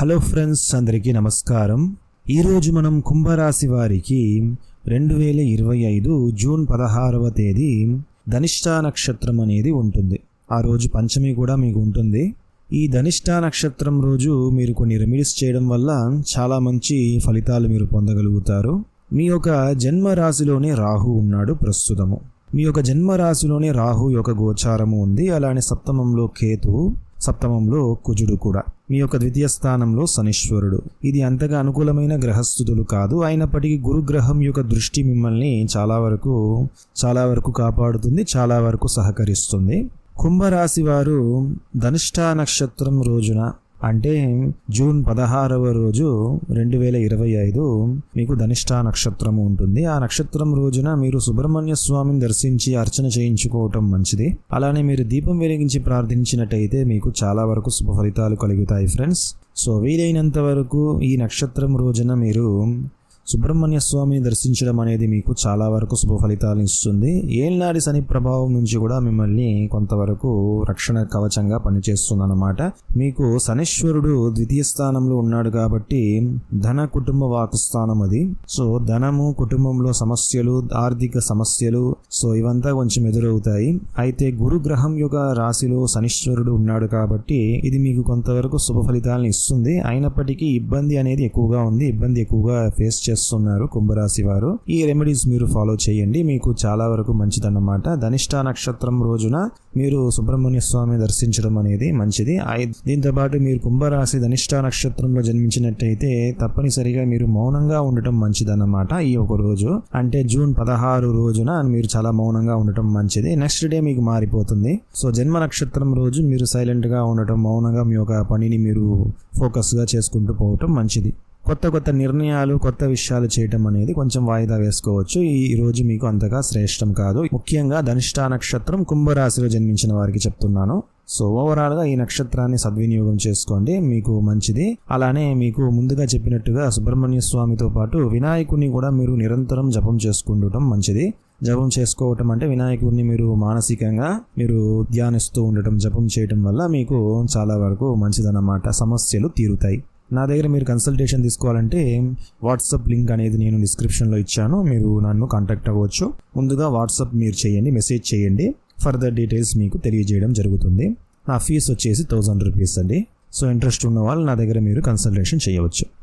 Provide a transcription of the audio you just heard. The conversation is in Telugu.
హలో ఫ్రెండ్స్ అందరికీ నమస్కారం. ఈరోజు మనం కుంభరాశి వారికి రెండు వేల ఇరవై ఐదు జూన్ పదహారవ తేదీ ధనిష్టా నక్షత్రం అనేది ఉంటుంది. ఆ రోజు పంచమి కూడా మీకు ఉంటుంది. ఈ ధనిష్టా నక్షత్రం రోజు మీరు కొన్ని రెమెడీస్ చేయడం వల్ల చాలా మంచి ఫలితాలు మీరు పొందగలుగుతారు. మీ యొక్క జన్మ రాశిలోనే రాహు ఉన్నాడు ప్రస్తుతము. మీ యొక్క జన్మ రాశిలోనే రాహు యొక్క గోచారము ఉంది. అలానే సప్తమంలో కేతు సప్తమంలో కుజుడు కూడా. మీ యొక్క ద్వితీయ స్థానంలో శనీశ్వరుడు. ఇది అంతగా అనుకూలమైన గ్రహస్థుతులు కాదు. అయినప్పటికీ గురుగ్రహం యొక్క దృష్టి మిమ్మల్ని చాలా వరకు చాలా వరకు కాపాడుతుంది చాలా వరకు సహకరిస్తుంది. కుంభరాశి వారు ధనిష్టా నక్షత్రం రోజున అంటే జూన్ పదహారవ రోజు రెండు వేల ఇరవై ఐదు మీకు ధనిష్టా నక్షత్రం ఉంటుంది. ఆ నక్షత్రం రోజున మీరు సుబ్రహ్మణ్య స్వామిని దర్శించి అర్చన చేయించుకోవటం మంచిది. అలానే మీరు దీపం వెలిగించి ప్రార్థించినట్టయితే మీకు చాలా వరకు శుభ ఫలితాలు కలుగుతాయి ఫ్రెండ్స్. సో వీలైనంత వరకు ఈ నక్షత్రం రోజున మీరు సుబ్రహ్మణ్య స్వామిని దర్శించడం అనేది మీకు చాలా వరకు శుభ ఫలితాలను ఇస్తుంది. ఏళ్ళనాడి శని ప్రభావం నుంచి కూడా మిమ్మల్ని కొంతవరకు రక్షణ కవచంగా పనిచేస్తుందన్నమాట. మీకు శనీశ్వరుడు ద్వితీయ స్థానంలో ఉన్నాడు కాబట్టి ధన కుటుంబ వాకుస్థానం అది. సో ధనము కుటుంబంలో సమస్యలు ఆర్థిక సమస్యలు సో ఇవంతా కొంచెం ఎదురవుతాయి. అయితే గురుగ్రహం యొక్క రాశిలో శనీశ్వరుడు ఉన్నాడు కాబట్టి ఇది మీకు కొంతవరకు శుభ ఫలితాలను ఇస్తుంది. అయినప్పటికీ ఇబ్బంది అనేది ఎక్కువగా ఉంది. ఇబ్బంది ఎక్కువగా ఫేస్ చేస్తుంది. చేస్తున్నారు కుంభరాశి వారు. ఈ రెమెడీస్ మీరు ఫాలో చేయండి. మీకు చాలా వరకు మంచిదన్నమాట. ధనిష్ట నక్షత్రం రోజున మీరు సుబ్రహ్మణ్య స్వామి దర్శించడం అనేది మంచిది. ఐ- దీంతో పాటు మీరు కుంభరాశి ధనిష్ట నక్షత్రంలో జన్మించినట్టయితే తప్పనిసరిగా మీరు మౌనంగా ఉండటం మంచిదన్నమాట ఈ ఒక రోజు. అంటే జూన్ పదహారు రోజున మీరు చాలా మౌనంగా ఉండటం మంచిది. నెక్స్ట్ డే మీకు మారిపోతుంది. సో జన్మ నక్షత్రం రోజు మీరు సైలెంట్గా ఉండటం మౌనంగా మీ యొక్క పనిని మీరు ఫోకస్గా చేసుకుంటూ పోవటం మంచిది. కొత్త కొత్త నిర్ణయాలు కొత్త విషయాలు చేయటం అనేది కొంచెం వాయిదా వేసుకోవచ్చు. ఈ రోజు మీకు అంతగా శ్రేష్టం కాదు. ముఖ్యంగా ధనిష్టా నక్షత్రం కుంభరాశిలో జన్మించిన వారికి చెప్తున్నాను. సో ఓవరాల్గా ఈ నక్షత్రాన్ని సద్వినియోగం చేసుకోండి. మీకు మంచిది. అలానే మీకు ముందుగా చెప్పినట్టుగా సుబ్రహ్మణ్య స్వామితో పాటు వినాయకుడిని కూడా మీరు నిరంతరం జపం చేసుకుండటం మంచిది. జపం చేసుకోవటం అంటే వినాయకుడిని మీరు మానసికంగా మీరు ధ్యానిస్తూ ఉండటం జపం చేయటం వల్ల మీకు చాలా వరకు మంచిదన్నమాట. సమస్యలు తీరుతాయి. నా దగ్గర మీరు కన్సల్టేషన్ తీసుకోవాలంటే వాట్సాప్ లింక్ అనేది నేను డిస్క్రిప్షన్లో ఇచ్చాను. మీరు నన్ను కాంటాక్ట్ అవ్వచ్చు. ముందుగా వాట్సాప్ మీరు చేయండి మెసేజ్ చేయండి. ఫర్దర్ డీటెయిల్స్ మీకు తెలియజేయడం జరుగుతుంది. నా ఫీజు వచ్చేసి థౌజండ్ రూపీస్ అండి. సో ఇంట్రెస్ట్ ఉన్న వాళ్ళు నా దగ్గర మీరు కన్సల్టేషన్ చేయవచ్చు.